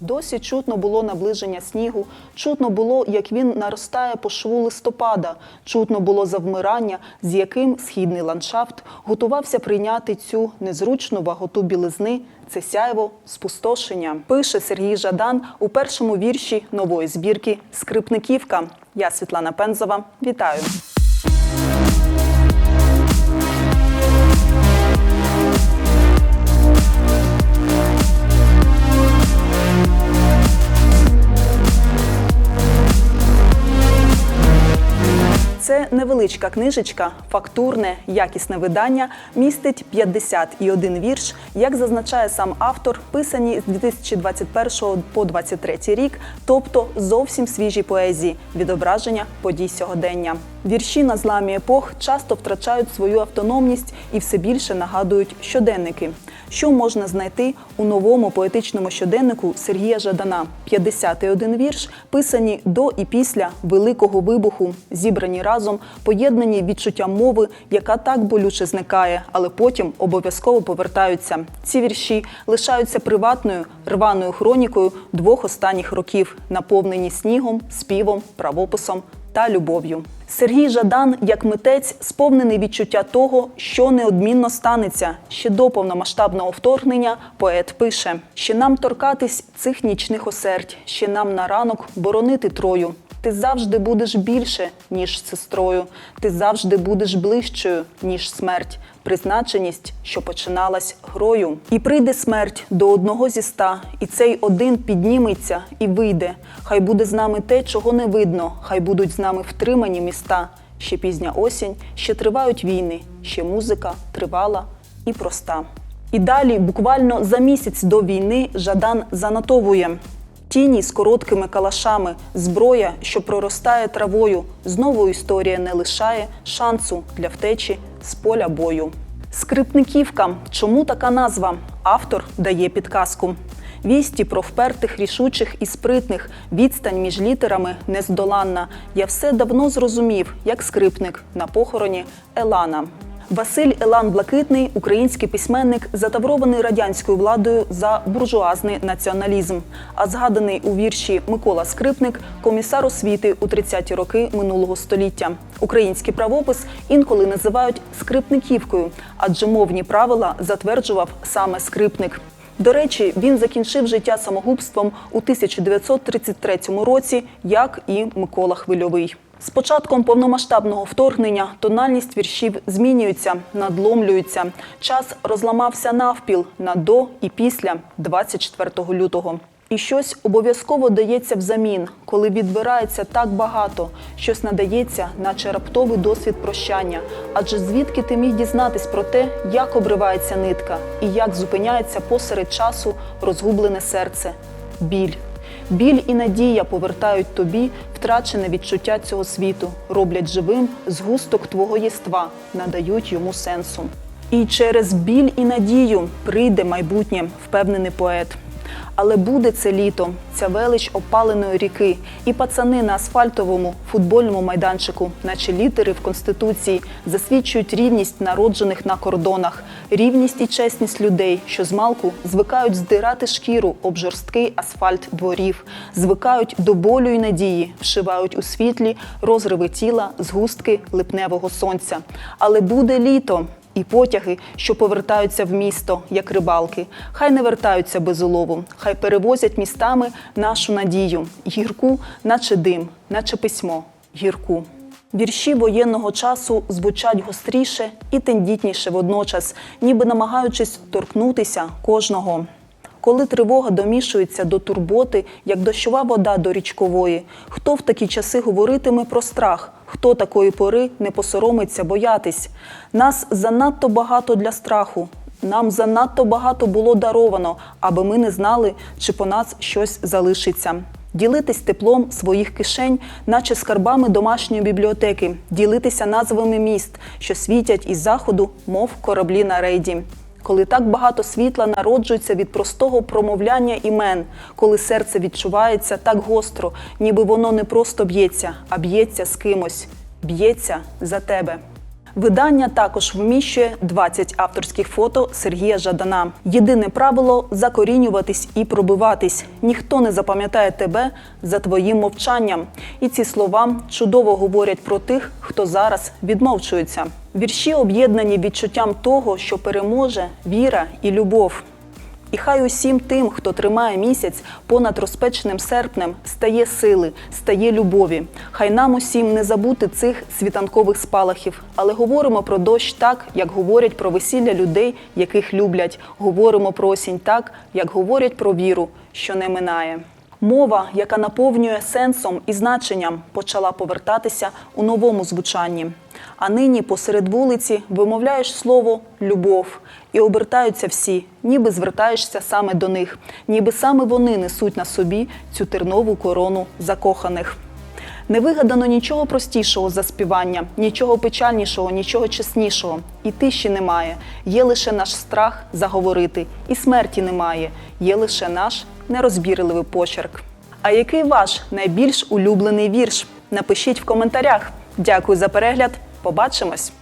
Досі чутно було наближення снігу, чутно було, як він наростає по шву листопада, чутно було завмирання, з яким східний ландшафт готувався прийняти цю незручну ваготу білизни. Це сяйво спустошення. Пише Сергій Жадан у першому вірші нової збірки Скрипниківка. Я Світлана Пензова. Вітаю. Невеличка книжечка, фактурне, якісне видання, містить 51 вірш, як зазначає сам автор, писані з 2021 по 2023 рік, тобто зовсім свіжі поезії, відображення подій сьогодення. Вірші на зламі епох часто втрачають свою автономність і все більше нагадують щоденники. Що можна знайти у новому поетичному щоденнику Сергія Жадана? 51 вірш, писані до і після Великого вибуху, зібрані разом, поєднані відчуттям мови, яка так болюче зникає, але потім обов'язково повертаються. Ці вірші лишаються приватною рваною хронікою двох останніх років, наповнені снігом, співом, правописом та любов'ю. Сергій Жадан, як митець, сповнений відчуття того, що неодмінно станеться. Ще до повномасштабного вторгнення поет пише: ще нам торкатись цих нічних осердь, ще нам на ранок боронити трою. Ти завжди будеш більше, ніж сестрою. Ти завжди будеш ближчою, ніж смерть. Призначеність, що починалась грою. І прийде смерть до одного зі ста, і цей один підніметься і вийде. Хай буде з нами те, чого не видно, хай будуть з нами втримані міста. Ще пізня осінь, ще тривають війни, ще музика тривала і проста. І далі, буквально за місяць до війни, Жадан занотовує. Тіні з короткими калашами, зброя, що проростає травою. Знову історія не лишає шансу для втечі з поля бою. Скрипниківка. Чому така назва? Автор дає підказку. Вісті про впертих, рішучих і спритних, відстань між літерами нездоланна. Я все давно зрозумів, як скрипник на похороні Елана. Василь Елан Блакитний, український письменник, затаврований радянською владою за буржуазний націоналізм. А згаданий у вірші Микола Скрипник комісар освіти у 30-ті роки минулого століття. Український правопис інколи називають скрипниківкою, адже мовні правила затверджував саме скрипник. До речі, він закінчив життя самогубством у 1933 році, як і Микола Хвильовий. З початком повномасштабного вторгнення тональність віршів змінюється, надломлюється. Час розламався навпіл на до і після 24 лютого. І щось обов'язково дається взамін, коли відбирається так багато, щось надається, наче раптовий досвід прощання. Адже звідки ти міг дізнатись про те, як обривається нитка і як зупиняється посеред часу розгублене серце? Біль. Біль і надія повертають тобі втрачене відчуття цього світу, роблять живим згусток твого єства, надають йому сенсу. І через біль і надію прийде майбутнє, впевнений поет. Але буде це літо, ця велич опаленої ріки, і пацани на асфальтовому футбольному майданчику, наче літери в конституції, засвідчують рівність народжених на кордонах, рівність і чесність людей, що змалку звикають здирати шкіру об жорсткий асфальт дворів, звикають до болю й надії, вшивають у світлі розриви тіла, згустки липневого сонця. Але буде літо. І потяги, що повертаються в місто, як рибалки, хай не вертаються без улову, хай перевозять містами нашу надію, гірку, наче дим, наче письмо, гірку. Вірші воєнного часу звучать гостріше і тендітніше водночас, ніби намагаючись торкнутися кожного. Коли тривога домішується до турботи, як дощова вода до річкової, хто в такі часи говоритиме про страх? Хто такої пори не посоромиться боятись? Нас занадто багато для страху. Нам занадто багато було даровано, аби ми не знали, чи по нас щось залишиться. Ділитись теплом своїх кишень, наче скарбами домашньої бібліотеки, ділитися назвами міст, що світять із заходу, мов кораблі на рейді. Коли так багато світла народжується від простого промовляння імен, коли серце відчувається так гостро, ніби воно не просто б'ється, а б'ється з кимось, б'ється за тебе. Видання також вміщує 20 авторських фото Сергія Жадана. Єдине правило закорінюватись і пробиватись. Ніхто не запам'ятає тебе за твоїм мовчанням. І ці слова чудово говорять про тих, хто зараз відмовчується. Вірші об'єднані відчуттям того, що переможе віра і любов. І хай усім тим, хто тримає місяць понад розпеченим серпнем, стає сили, стає любові. Хай нам усім не забути цих світанкових спалахів, але говоримо про дощ так, як говорять про весілля людей, яких люблять. Говоримо про осінь так, як говорять про віру, що не минає. Мова, яка наповнює сенсом і значенням, почала повертатися у новому звучанні. А нині посеред вулиці вимовляєш слово любов і обертаються всі, ніби звертаєшся саме до них, ніби саме вони несуть на собі цю тернову корону закоханих. Не вигадано нічого простішого за співання, нічого печальнішого, нічого чеснішого. І тиші немає. Є лише наш страх заговорити, і смерті немає. Є лише наш нерозбірливий почерк. А який ваш найбільш улюблений вірш? Напишіть в коментарях. Дякую за перегляд. Побачимось!